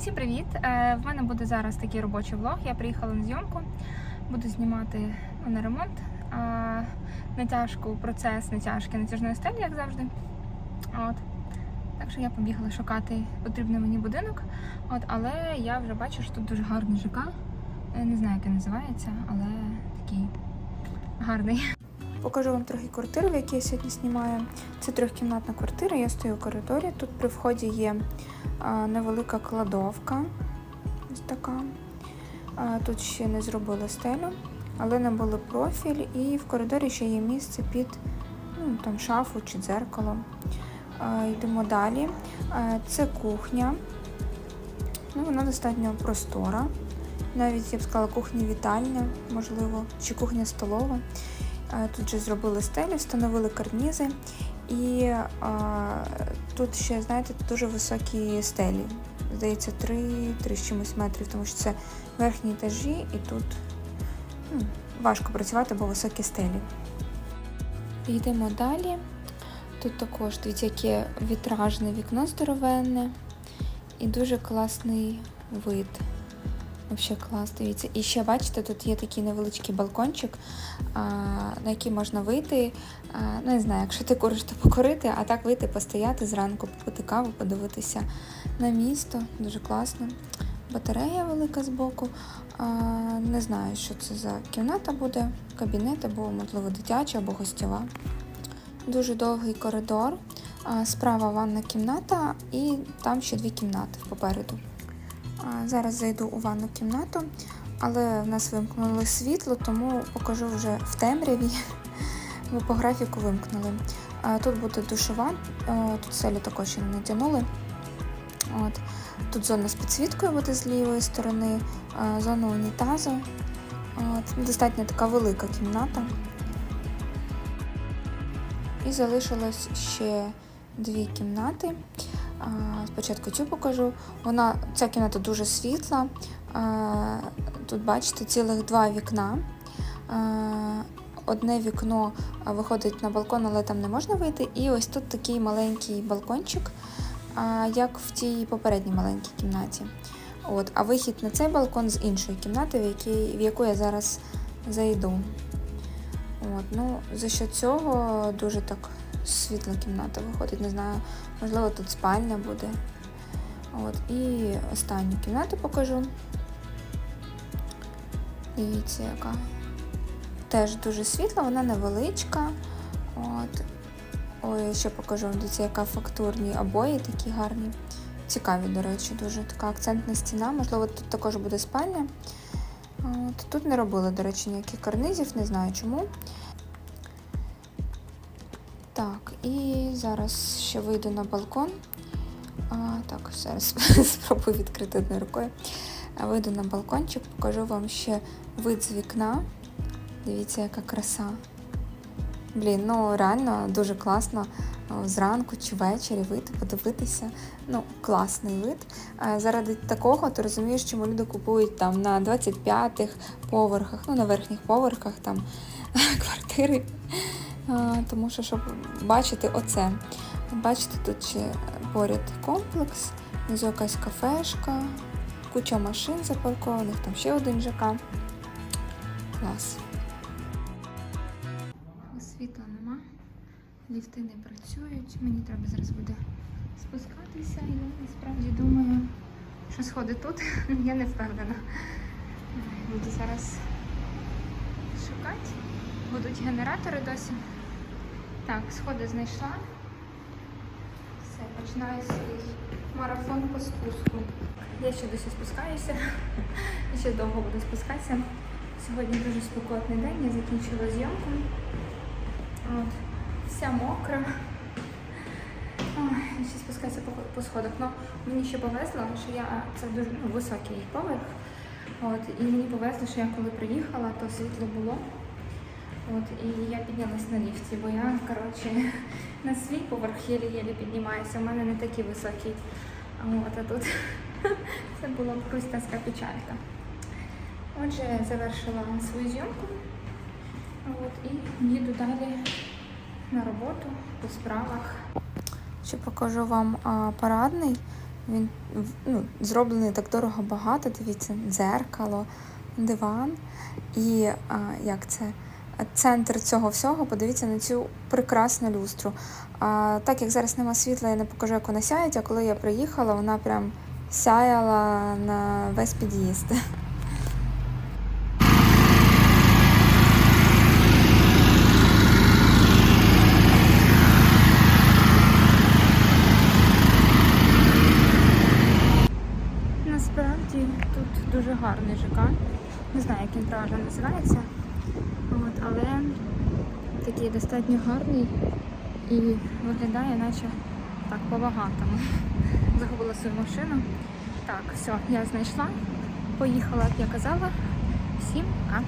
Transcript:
Всім привіт! Е, В мене буде зараз такий робочий влог. Я приїхала на зйомку, буду знімати ну, не ремонт, натяжку, процес натяжки натяжної стелі, як завжди. От. Так що я побігла шукати потрібний мені будинок. От, але я вже бачу, що тут дуже гарний ЖК. Не знаю, як він називається, але такий гарний. Покажу вам трохи квартиру, в якій я сьогодні знімаю. Це трьохкімнатна квартира. Я стою в коридорі. Тут при вході є невелика кладовка. Ось така. Тут ще не зробили стелю, але набули профіль, і в коридорі ще є місце під ну, там, шафу чи дзеркало. Йдемо далі. Це кухня. Ну, вона достатньо простора. Навіть я б сказала кухня-вітальня, можливо, чи кухня-столова. Е, Тут же зробили стелі, встановили карнізи. І а, тут ще, знаєте, дуже високі стелі. Здається, 3, 3 з чимось метрів, тому що це верхні етажі, і тут ну, важко працювати, бо високі стелі. Йдемо далі. Тут також дивіться, яке вітражне вікно здоровенне і дуже класний вид. Взагалі клас, дивіться. І ще бачите, тут є такий невеличкий балкончик, на який можна вийти. Ну, не знаю, якщо ти куриш, то покорити, а так вийти, постояти зранку, попити каву, подивитися на місто. Дуже класно. Батарея велика збоку. Не знаю, що це за кімната буде, кабінет або, можливо, дитяча або гостєва. Дуже довгий коридор. Справа ванна кімната, і там ще дві кімнати попереду. Зараз зайду у ванну кімнату, але в нас вимкнули світло, тому покажу вже в темряві. Ми по графіку вимкнули. Тут буде душова, тут селю також ще не натягнули. От. Тут зона з підсвіткою буде з лівої сторони, зона унітазу. От. Достатньо така велика кімната. І залишилось ще дві кімнати. Спочатку цю покажу. Вона, ця кімната дуже світла. Тут, бачите, цілих два вікна. Одне вікно виходить на балкон, але там не можна вийти. І ось тут такий маленький балкончик, як в тій попередній маленькій кімнаті. От, а вихід на цей балкон з іншої кімнати, в, якій, в яку я зараз зайду. От, ну, За що цього дуже так світла кімната виходить. Не знаю, можливо, тут спальня буде. От, І останню кімнату покажу. Дивіться, яка. Теж дуже світла, вона невеличка. От. Ой, ще покажу вам, дивіться, яка фактурні обої такі гарні. Цікаві, до речі, дуже така акцентна стіна. Можливо, тут також буде спальня. От. Тут не робили, до речі, ніяких карнизів, не знаю чому. Так, і зараз ще вийду на балкон. А, Так, зараз спробую відкрити одною рукою. Вийду на балкончик, покажу вам ще вид з вікна. Дивіться, яка краса. Блін, ну реально дуже класно зранку чи ввечері вийти, подивитися. Ну, класний вид. Заради такого ти розумієш, чому люди купують там на 25-х поверхах, ну на верхніх поверхах там квартири. Тому що, щоб бачити оце. Бачите, тут ще поряд комплекс, внизу якась кафешка, куча машин запаркованих, там ще один ЖК. Клас. Світла нема, ліфти не працюють. Мені треба зараз буде спускатися. Я насправді думаю, що сходи тут, я не впевнена. Буду зараз шукати. Будуть генератори досі. Так, сходи знайшла. Все, починаю свій марафон по спуску. Я ще досі спускаюся. І ще довго буду спускатися. Сьогодні дуже спекотний день, я закінчила зйомку. От, вся мокра. Ой, я ще спускаюся по, по сходах. Ну, мені ще повезло, що я це дуже ну, високий поверх. От, і мені повезло, що я коли приїхала, то світло було. От, і я піднялась на ліфті, бо я, коротше, на свій поверх єлі-єлі піднімаюся. У мене не такий високий. От, а тут це була хрустянська печалька. Отже, завершила свою зйомку. От, і їду далі на роботу по справах. Ще покажу вам а, парадний. Він ну, зроблений так дорого багато. Дивіться, дзеркало, диван і а, як це? Центр цього всього, подивіться на цю прекрасну люстру. А, так як зараз нема світла, я не покажу, як вона сяє, а коли я приїхала, вона прям сяяла на весь під'їзд. Насправді тут дуже гарний ЖК. Не знаю, як він правильно називається. От, але такий достатньо гарний і виглядає, наче так по-багатому. Загубила свою машину. Так, все, я знайшла. Поїхала, як я казала. Всім пока.